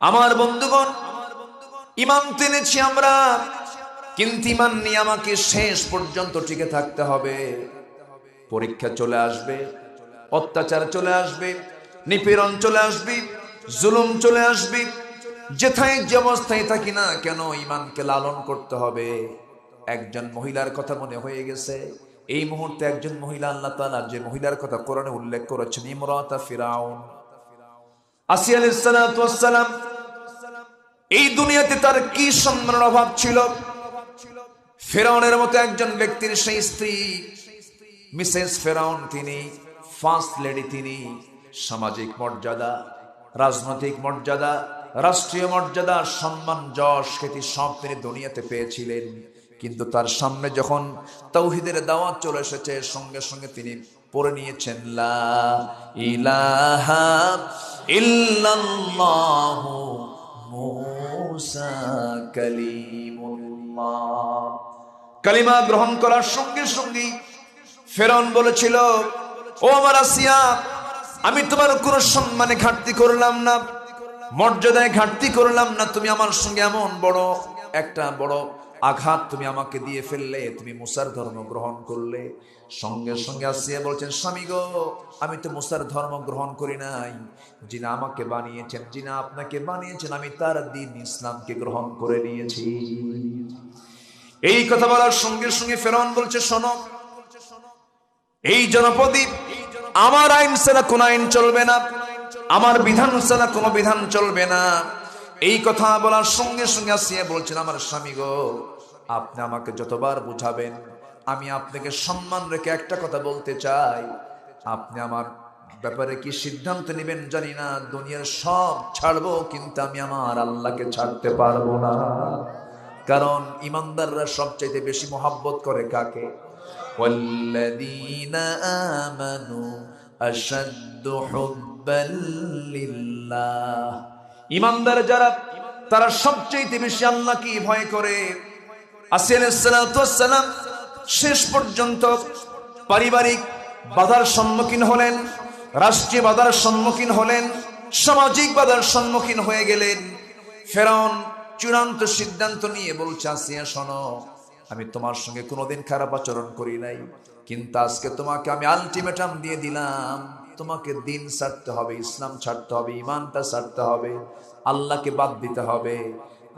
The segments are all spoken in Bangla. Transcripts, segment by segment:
আমার বন্ধুগণ, ইমান টেনেছি আমরা, কিন্তু ইমান নিয়ে আমাকে শেষ পর্যন্ত টিকে থাকতে হবে। পরীক্ষা চলে আসবে, অত্যাচার চলে আসবে, নিপীড়ন চলে আসবে, জুলুম চলে আসবে, যেথায় যে অবস্থায় থাকি না কেন ইমানকে লালন করতে হবে। একজন মহিলার কথা মনে হয়ে গেছে। এই মুহূর্তে একজন মহিলা আল্লাহ তাআলা যে মহিলার কথা কোরআনে উল্লেখ করেছেন, ইমরাতা ফিরাউন। আসিয়া আলাইহিস সালাম এই দুনিয়াতে তার কি সম্মানের অভাব ছিল? ফেরাউনের মতো একজন ব্যক্তির সেই স্ত্রী, মিসেস ফেরাউন তিনি, ফার্স্ট লেডি তিনি, সামাজিক মর্যাদা, রাজনৈতিক মর্যাদা, রাষ্ট্রীয় মর্যাদা, সম্মান, যশ, খ্যাতি সব তিনি দুনিয়াতে পেয়েছিলেন। কিন্তু তার সামনে যখন তৌহিদের দাওয়াত চলে এসেছে, সঙ্গে সঙ্গে তিনি পড়ে নিয়েছেন, লা ইলাহা ইল্লাল্লাহু কালিমা গ্রহণ করার সঙ্গে সঙ্গে ফেরন বলেছিল, ও আমার আসিয়া, আমি তোমার কোন সম্মানে ঘাটতি করলাম না, মর্যাদায় ঘাটতি করলাম না, তুমি আমার সঙ্গে এমন বড় একটা বড় আঘাত তুমি আমাকে দিয়ে ফেললে, তুমি মুসার ধর্ম গ্রহণ করলে। সঙ্গে সঙ্গে আসিয়া বলছেন, স্বামী গো, আমি তো মুসার ধর্ম গ্রহণ করি নাই। যিনি আমাকে বানিয়েছেন, যিনি আপনাকে বানিয়েছেন, আমি তার দিন ইসলামকে গ্রহণ করে নিয়েছি। এই কথা বলার সঙ্গে সঙ্গে ফেরন বলছে, শোনো, এই জনপদী আমার আইন ছাড়া কোন আইন চলবে না। আমার বিধান ছাড়া কোনো বিধান চলবে না। এই কথা বলার সঙ্গে সঙ্গে আসিয়া বলছেন আমার স্বামী গো আপনি আমাকে যতবার বুঝাবেন আমি আপনাকে সম্মান রেখে একটা কথা বলতে চাই আপনি আমার ব্যাপারে কি সিদ্ধান্ত নেবেন জানি না দুনিয়ার সব ছাড়বো কিন্তু আমি আমার আল্লাহকে ছাড়তে পারবো না কারণ ইমানদাররা সবচাইতে বেশি মোহাব্বত করে কাকে والذين آمنوا أشد حبا لله ইমানদার যারা, তারা সবচেয়ে বেশি আল্লাহকে ভয় করে। আসিয়ালাম শেষ পর্যন্ত পারিবারিক বাধার সম্মুখীন হলেন, রাষ্ট্রীয় বাধার সম্মুখীন হলেন, সামাজিক বাধার সম্মুখীন হয়ে গেলেন। ফেরাউন চূড়ান্ত সিদ্ধান্ত নিয়ে বলছে আসিয়া শোনো, আমি তোমার সঙ্গে কোনোদিন খারাপ আচরণ করি নাই, কিন্তু আজকে তোমাকে আমি আলটিমেটাম দিয়ে দিলাম। তোমাকে দিন ছাড়তে হবে, ইসলাম ছাড়তে হবে, ইমানটা ছাড়তে হবে, আল্লাহকে বাদ দিতে হবে।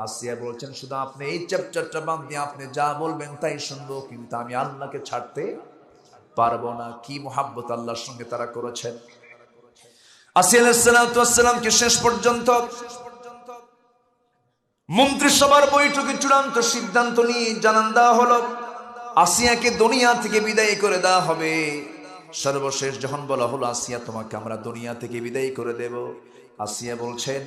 আসিয়া বলছেন, শুধু আপনি এই চ্যাপ্টারটা বাদ দিয়ে আপনি যা বলবেন তাই শুনব, কিন্তু আমি আল্লাহকে ছাড়তে পারব না। কি মোহাব্বত আল্লাহর সঙ্গে তারা করেছেন। আসিয়া আলাইসালামকে শেষ পর্যন্ত মন্ত্রিসভার বৈঠকে চূড়ান্ত সিদ্ধান্ত নিয়ে জানান দেওয়া হলো, আসিয়াকে দুনিয়া থেকে বিদায় করে দেওয়া হবে। সর্বশেষ যখন বলা হলো, আসিয়া, তোমাকে আমরা দুনিয়া থেকে বিদায় করে দেব। আসিয়া বলছেন,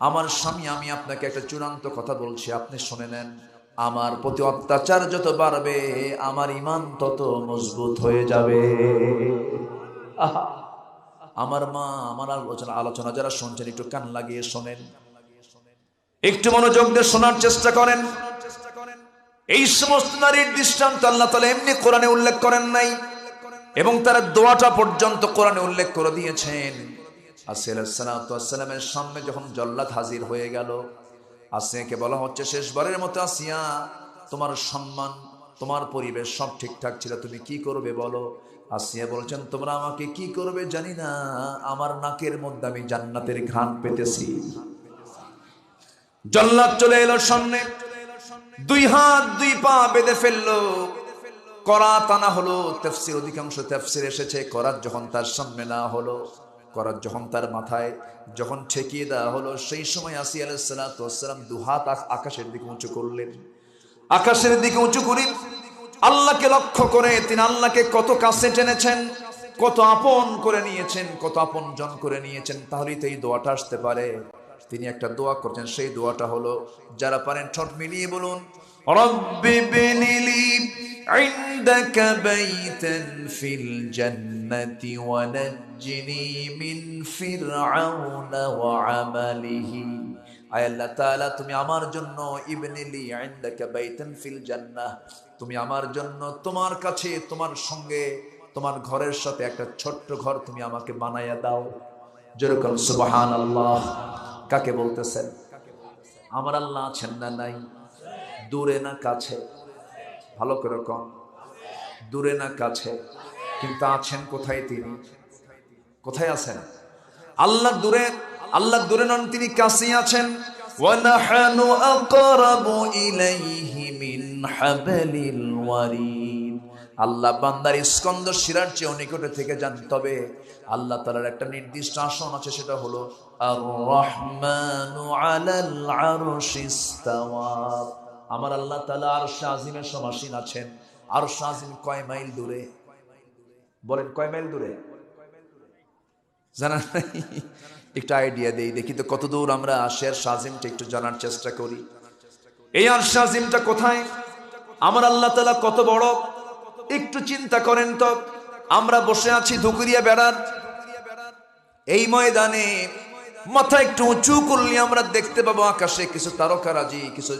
আমার স্বামী, আমি আপনাকে একটা চূড়ান্ত কথা বলছি, আপনি শুনে নেন। আমার প্রতি অত্যাচার যত বাড়বে, আমার ইমান তত মজবুত হয়ে যাবে। আমার মা, আমার আলোচনা আলোচনা যারা শুনছেন, একটু কান লাগিয়ে শোনেন। একটু মনোযোগ দিয়ে শোনার চেষ্টা করেন। এই সমস্ত নারীর দৃষ্টান্ত আল্লাহ তালা এমনি কোরআনে উল্লেখ করেন নাই। এবং তারা দোয়াটা পর্যন্ত কোরআনে উল্লেখ করে দিয়েছেন। আসিয়ালামের সামনে যখন জল্লাদ হাজির হয়ে গেল, আসিয়াকে বলা হচ্ছে, শেষবারের মতো আসিয়া, তোমার সম্মান, তোমার পরিবেশ সব ঠিকঠাক ছিল, তুমি কি করবে বলো? আসিয়া বলছেন, তোমরা আমাকে কি করবে জানি না, আমার নাকের মধ্যে আমি জান্নাতের ঘ্রাণ পেতেছি। জল্লাদ চলে এলো সামনে, দুই হাত দুই পা বেঁধে ফেলল। করাত আনা হলো, তেফসির অধিকাংশ তেফসির এসেছে করাত যখন তার সামনে না হলো করাত যখন তার মাথায় যখন ঠেকিয়ে দেওয়া হলো, সেই সময় আসি আলাইসালাম দু হাত আকাশের দিকে উঁচু করলেন। আকাশের দিকে উঁচু করি আল্লাহকে লক্ষ্য করে তিনি আল্লাহকে কত কাছে টেনেছেন, কত আপন করে নিয়েছেন, কত আপন জন করে নিয়েছেন, তাহলেই তো এই দোয়াটা আসতে পারে। তিনি একটা দোয়া করছেন, সেই দোয়াটা হলো, যারা পারেন ঠোঁট মিলিয়ে বলুন, রব্বি عندك بيتا في الجنة ونجني من فرعون وعمله আয় আল্লাহ তাআলা তুমি আমার জন্য ইবনিলি ইনদাকা বাইতান ফিল জান্নাহ তুমি আমার জন্য তোমার কাছে তোমার সঙ্গে তোমার ঘরের সাথে একটা ছোট্ট ঘর তুমি আমাকে বানায়া দাও যেরকম সুবহানাল্লাহ কাকে বলতেছেন আমার আল্লাহ আছেন না নাই দূরে না কাছে ভালো করে কম দূরে না কাছে, কিন্তু আছেন কোথায় তিনি? কোথায় আছেন? আল্লাহ দূরে আল্লাহ দূরে নন, তিনি কাছেই আছেন। ওয়ানাহানু আকরাবু ইলাইহি মিন হাবলিল আল্লাহ বান্দার স্কন্দ শিরার চেয়ে নিকটে থেকে যান। তবে আল্লাহ তালার একটা নির্দিষ্ট আসন আছে, সেটা হলো আর রহমানু আলাল আরশিস্তাওয়া আমার আল্লাহ তালা আর আজিমের সমাসীন আছেন। আর আজিম কয় মাইল দূরে? বলেন কয় মাইল দূরে? জানা একটু আইডিয়া দেই, দেখি তো কত দূর আমরা শের সাজিমটা একটু জানার চেষ্টা করি। এই আর সাজিমটা কোথায়? আমার আল্লাহ তালা কত বড়? একটু চিন্তা করেন তো। আমরা বসে আছি ধুকুরিয়া বেড়ার। এই ময়দানে মাথা একটু উঁচু করলে আমরা দেখতে পাবো আকাশে কিছু তারকারাজি, কিছু